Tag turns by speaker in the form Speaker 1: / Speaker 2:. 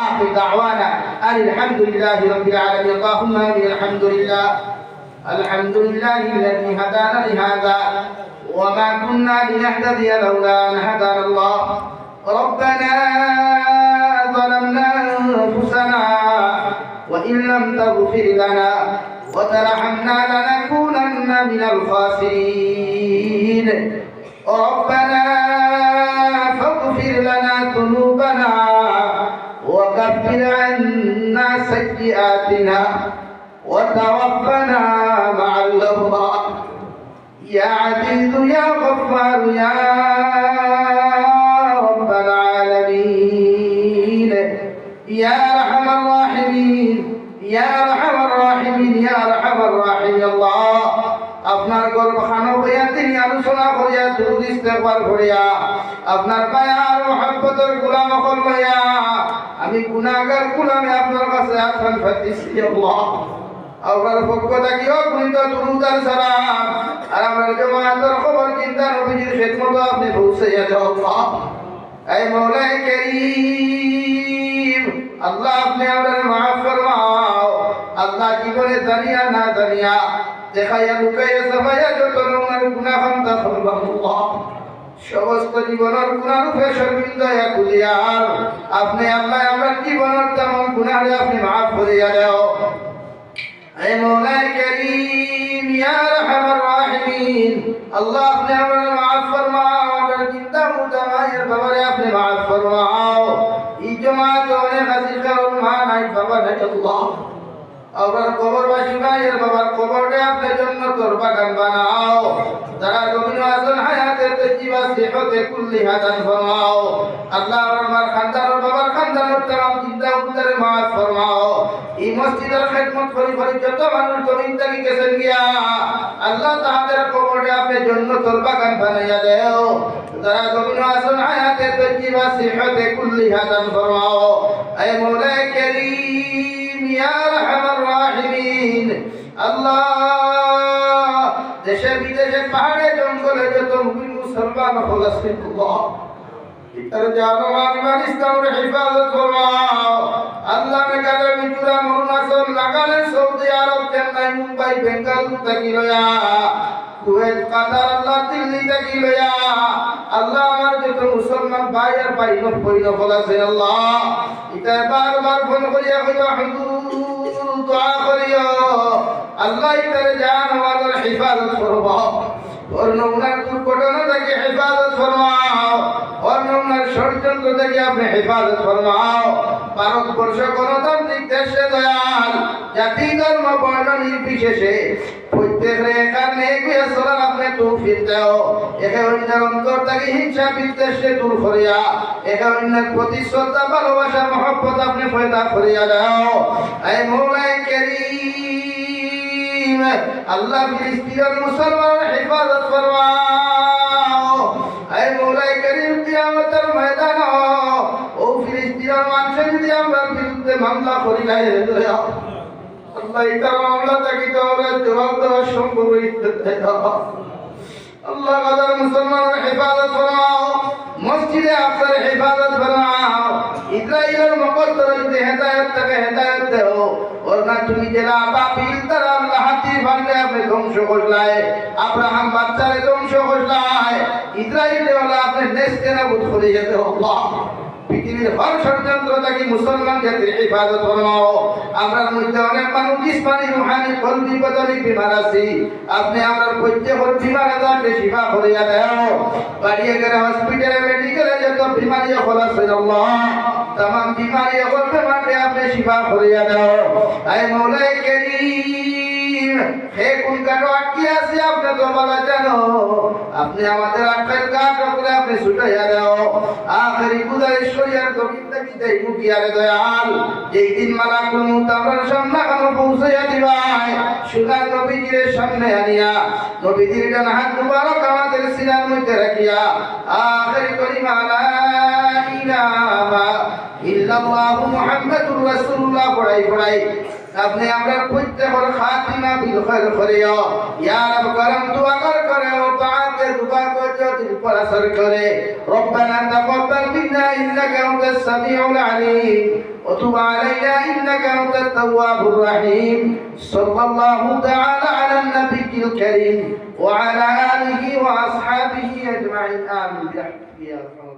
Speaker 1: آخر دعوانا أن الحمد لله رب العالمين. اللهم آمين الحمد لله الحمد لله الذي هدانا لهذا. وما كنا لنهتدي لولا أن هدانا الله. ربنا ظلمنا أنفسنا وإن لم تغفر لنا وترحمنا لنكونن من الخاسرين. ربنا وكفر عنا سيئاتنا وتوفنا مع الأبرار يا عزيز يا غفار يا رب العالمين يا أرحم الراحمين يا أرحم الراحمين يا أرحم الراحمين الله আপনার গর্বখানো হইয়া তিনি আলোচনা করিয়া দুরুদ ইস্তেগফার করিয়া আপনার মায়ার মহব্বতের গোলাম হল লইয়া আমি গুনাহগার গোলামে আপনার কাছে আসান ফাতিছি আল্লাহ। আপনার পক্ষ থাকিও গুণিত দুরুদ আর সালাম। আর আমার জমাতের খবর চিন্তা নবীজির খেদমত আপনি পৌঁছাইয়া দাও আল্লাহ। এই মৌলাই করিম, আল্লাহ আপনি আমাদের মাফ ফরমাও। আল্লাহ জীবনে জানিয়া না জানিয়া দেখাইয়া লুকাইয়া সবাইয়া যত রঙের গুণা খান্তা ফরমাল্লাহ সমস্ত জীবনের গুণারূপে শর্মিন্দয়া খুলিয়ার আপনি আল্লাহ, আমরা জীবনের তেমন গুণারে আপনি মাফ করিয়া দেও। হে মৌলাই করিম, ইয়া রহমান রাহিমিন। আল্লাহ, আপনি আমার মাফ ফরমাও আমার জিন্দা মুদামায়ের ব্যাপারে আপনি মাফ ফরমাও। এই জমাতে অনেক হাজির কারণ মা নাই, বাবা নাই, আল্লাহ। আপনার কবরবাসী ভাইয়ের বাবার কবরকে আপনার জন্য তোর বাগান বানাও। যারা জমিন আসন হায়াতের তেজিবা, সেহতে কুল্লি হাজান ফরমাও। আল্লাহ আমার খানদার বাবার খানদার তাম চিন্তা উদ্ধারে মাফ ফরমাও। এই মসজিদের খেদমত করি করি যত মানুষ জমিন থেকে গেছেন গিয়া, আল্লাহ তাহাদের কবরে আপনার জন্য তোর বাগান বানাইয়া দেও। যারা জমিন আসন হায়াতের তেজিবা, সেহতে কুল্লি হাজান ফরমাও। এই মোলে কেরি আল্লাহ, দেশে বিদেশে পাহাড়ে জঙ্গলে যত মুমিন মুসলমান হল আল্লাহ ইতার জানো আবিমান ইসলামের হিফাজত ফরমাও আল্লাহ মেঘালয় মিজোরাম অরুণাচল, নাগাল্যান্ড, সৌদি আরব, চেন্নাই, মুম্বাই বেঙ্গালুরু থাকি লয়া। কুয়েত, কাতার, আল্লাহ দিল্লি থাকি লয়া। আল্লাহ আমার যত মুসলমান ভাই আর ভাই নব আল্লাহ ইতারে জান আমাদের হিফাজত করবা ওর নমুনার দুর্ঘটনা থেকে হেফাজত ফরমাও। ওর নমুনার ষড়যন্ত্র থেকে আপনি হেফাজত ফরমাও। ভারতবর্ষ গণতান্ত্রিক দেশে দয়াল। জাতি, ধর্ম, বর্ণ নির্বিশেষে প্রত্যেকের ভালোবাসা, মহব্বত আপনি পয়দা করিয়া দাও। এই মৌলাই করিম আল্লাহ ফিলিস্তিনের মুসলমানের হেফাজত ফরমাও। এই মৌলাই করিম কিয়ামতের ময়দান ও ফিলিস্তিনের মানুষের যদি আমরা বিরুদ্ধে মামলা করি নাই আল্লাহ ইতার মামলা থাকি তো আমরা জবাব দেওয়ার সম্ভব আল্লাহ কাদার মুসলমানের হেফাজত ফরমাও। মসজিদে আপনার হেফাজত ফরমাও। ইসরায়েলের মকদ্দর হেদায়ত থেকে, হেদায়ত দেও। ওর না তুমি জেলা বাপিল তারা ভান্ডে আপনি ধ্বংস করলাই আব্রাহাম বাচ্চারে ধ্বংস করলাই আপনি দেশকে না করে যেতে পৃথিবীর হর ষড়যন্ত্র থেকে মুসলমান জাতির হেফাজত ফরমাও আমরার মধ্যে অনেক মানুষ জিসমানি রুহানি কলবি বদলি বিমার আছি। আপনি আমার পৈত্য বিমার আদাকে শিফা করিয়া দেও। বাড়িয়ে গেলে হসপিটালে হে কোন কাটো আটকি আছে? আপনি তো বলা জানো আপনি আমাদের আটকের কাঠ সামনে আনিয়া, নবীজির ডান হাত মুবারক আমাদের মধ্যে রাখিয়া, আখেরি কলিমা লা ইলাহা ইল্লাল্লাহু মুহাম্মাদুর রাসূলুল্লাহ পড়াই পড়াই আপনি আমরা প্রত্যেকের খাতিমা বিল খায়র করিও ইয়া রব করম দোয়া কর করে ও পাতে দুবা কো যদি উপর আসর করে রব্বানা তাকাব্বাল মিন্না ইন্নাকা আনতাস সামিউল আলিম ও وتب علينا إنك أنت التواب الرحيم صلى الله تعالى على النبي الكريم وعلى آله وأصحابه أجمعين آمين برحمتك يا أرحم الراحمين